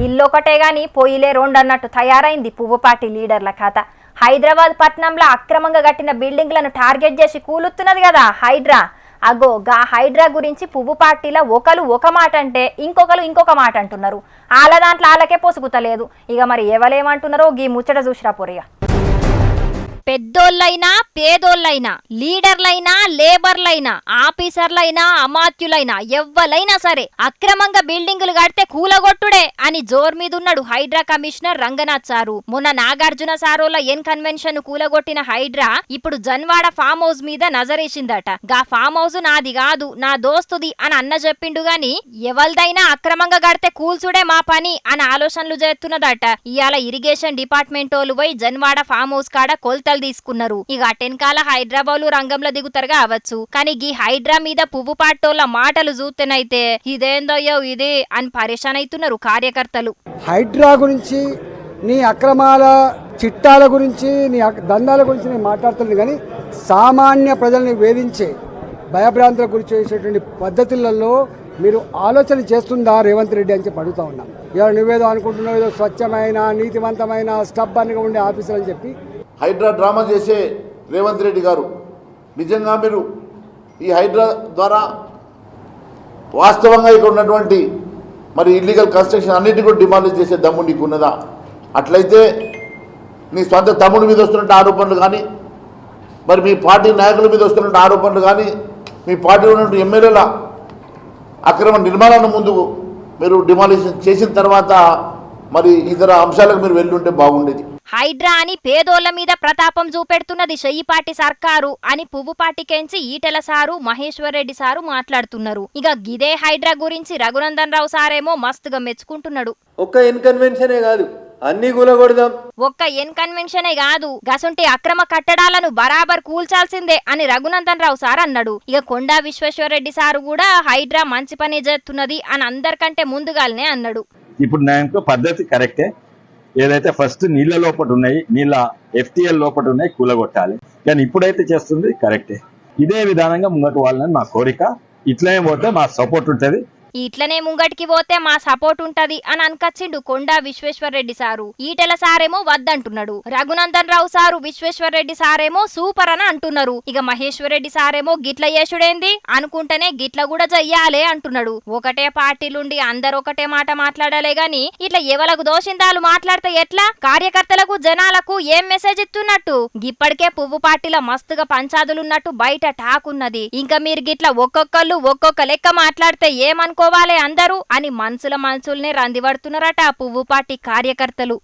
ఇల్లొకటే గాని పొయ్యిలే రెండు అన్నట్టు తయారైంది పువ్వు పార్టీ లీడర్ల కథ హైదరాబాద్ పట్టణంలో అక్రమంగా కట్టిన బిల్డింగ్లను టార్గెట్ చేసి కూలుతున్నది కదా హైడ్రా. అగో గా హైడ్రా గురించి పువ్వు పార్టీలో ఒకరు ఒక మాట అంటే ఇంకొకరు ఇంకొక మాట అంటున్నారు వాళ్ళ దాంట్లో వాళ్ళకే పొసుగుతలేదు ఇక మరి ఎవలేమంటున్నారో గీ ముచ్చట చూసిరా పొరిగా పెద్దోళ్ళైనా పేదోళ్ళైనా లీడర్లైనా లేబర్లైనా ఆఫీసర్లైనా అమాత్యులైనా ఎవ్వలైనా సరే అక్రమంగా బిల్డింగులు కడితే కూలగొట్టుడే అని జోర్ మీదున్నాడు హైడ్రా కమిషనర్ రంగనాథ్ సారు. మొన్న నాగార్జున సారోల ఎన్ కన్వెన్షన్ కూలగొట్టిన హైడ్రా ఇప్పుడు జన్వాడ ఫామ్ హౌస్ మీద నజరేసిందట. గా ఫామ్ హౌస్ నాది కాదు నా దోస్తుది అని అన్న చెప్పిండు గాని ఎవరిదైనా అక్రమంగా కడితే కూల్చుడే మా పని అని ఆలోచనలు చేస్తున్నదట ఇవాళ ఇరిగేషన్ డిపార్ట్మెంట్ వాళ్ళు పోయి జన్వాడ ఫామ్ హౌస్ కాడ కొలతలు తీసుకున్నారు. ఇక అటెన్కాల హైదరాబాద్ రంగంలో దిగుతారు కావచ్చు కానీ ఈ హైడ్రా మీద పువ్వు పాటోళ్ళ మాటలు చూస్తేనైతే ఇదేందయ్యో ఇది అని పరేషాన్ అవుతున్నారు కార్యకర్తలు. హైడ్రా గురించి నీ అక్రమాల చిట్టాల గురించి నీ దందాల గురించి నేను మాట్లాడుతుంది కానీ సామాన్య ప్రజల్ని వేధించే భయభ్రాంతుల గురించి చేసేటువంటి పద్ధతులలో మీరు ఆలోచన చేస్తుందా రేవంత్ రెడ్డి అని చెప్పి అడుగుతా ఉన్నాం ఇవాళ నువ్వేదో అనుకుంటున్నావు ఏదో స్వచ్ఛమైన నీతివంతమైన స్టబ్బన్గా ఉండే ఆఫీసర్ అని చెప్పి హైడ్రా డ్రామా చేసే రేవంత్ రెడ్డి గారు. నిజంగా మీరు ఈ హైడ్రా ద్వారా వాస్తవంగా ఇక్కడ ఉన్నటువంటి మరి ఇల్లీగల్ కన్స్ట్రక్షన్ అన్నిటి కూడా డిమాండ్ చేసే దమ్ము నీకు ఉన్నదా? అట్లయితే నీ సొంత తమ్ముడి మీద వస్తున్నట్టు ఆరోపణలు కానీ మరి మీ పార్టీ నాయకుల మీద వస్తున్నట్టు ఆరోపణలు కానీ మీ పార్టీలో ఉన్నటువంటి ఎమ్మెల్యేల అక్రమ నిర్మాణాన్ని ముందు మీరు డిమాలిషన్ చేసిన తర్వాత మరి ఇతర అంశాలకు మీరు వెళ్ళి ఉంటే బాగుండేది. హైడ్రా అని పేదోళ్ళ మీద ప్రతాపం చూపెడుతున్నది చెయ్యిపాటి సర్కారు అని పువ్వుపాటికెంచి ఈటెల సారు మహేశ్వర్ రెడ్డి సారు మాట్లాడుతున్నారు. ఇక గిదే హైడ్రా గురించి రఘునందన్ రావు సారేమో మస్తుగా మెచ్చుకుంటున్నాడు. ఒక్క ఇన్కన్వెన్షనే కాదు అన్ని కూలగొడదాం ఒక్క ఎన్ కన్వెన్షనే కాదు గసంటి అక్రమ కట్టడాలను బరాబర్ కూల్చాల్సిందే అని రఘునందన్ రావు సార్ అన్నాడు. ఇక కొండా విశ్వేశ్వరరెడ్డి సారు కూడా హైడ్రా మంచి పని చేస్తున్నది అని అందరికంటే ముందుగానే అన్నాడు. ఇప్పుడు నాకు పద్ధతి కరెక్టే. ఏదైతే ఫస్ట్ నీళ్ళ లోపట ఉన్నాయి నీళ్ళ ఎఫ్టీఎల్ లోపట ఉన్నాయి కూలగొట్టాలి. కానీ ఇప్పుడైతే చేస్తుంది కరెక్టే. ఇదే విధానంగా ముంగట వాళ్ళని మా కోరిక. ఇట్లనే పోతే మా సపోర్ట్ ఉంటుంది. ఇట్లనే ముంగటికి పోతే మా సపోర్ట్ ఉంటది అని అనకచ్చిండు కొండా విశ్వేశ్వరరెడ్డి సారు. ఈటెల సారేమో వద్దంటున్నాడు. రఘునందన్ రావు సారు విశ్వేశ్వరరెడ్డి సారేమో సూపర్ అని అంటున్నారు. ఇక మహేశ్వరరెడ్డి సారేమో గిట్ల చేసుడేంది అనుకుంటేనే గిట్ల కూడా చెయ్యాలే అంటున్నాడు. ఒకటే పార్టీలుండి అందరు ఒకటే మాట మాట్లాడాలే గాని ఇట్లా ఎవలకు దోషిందాలు మాట్లాడితే ఎట్లా? కార్యకర్తలకు జనాలకు ఏం మెసేజ్ ఇస్తున్నట్టు? ఇప్పటికే పువ్వు పార్టీల మస్తుగా పంచాదులున్నట్టు బయట టాక్ ఉన్నది. ఇంకా మీరు గిట్ల ఒక్కొక్కళ్ళు ఒక్కొక్క లెక్క మాట్లాడితే ఏమనుకోవాలి అందరూ అని మనసుల మనసుల్నే రందివడుతున్నారట పువ్వుపాటి పువ్వు పార్టీ కార్యకర్తలు.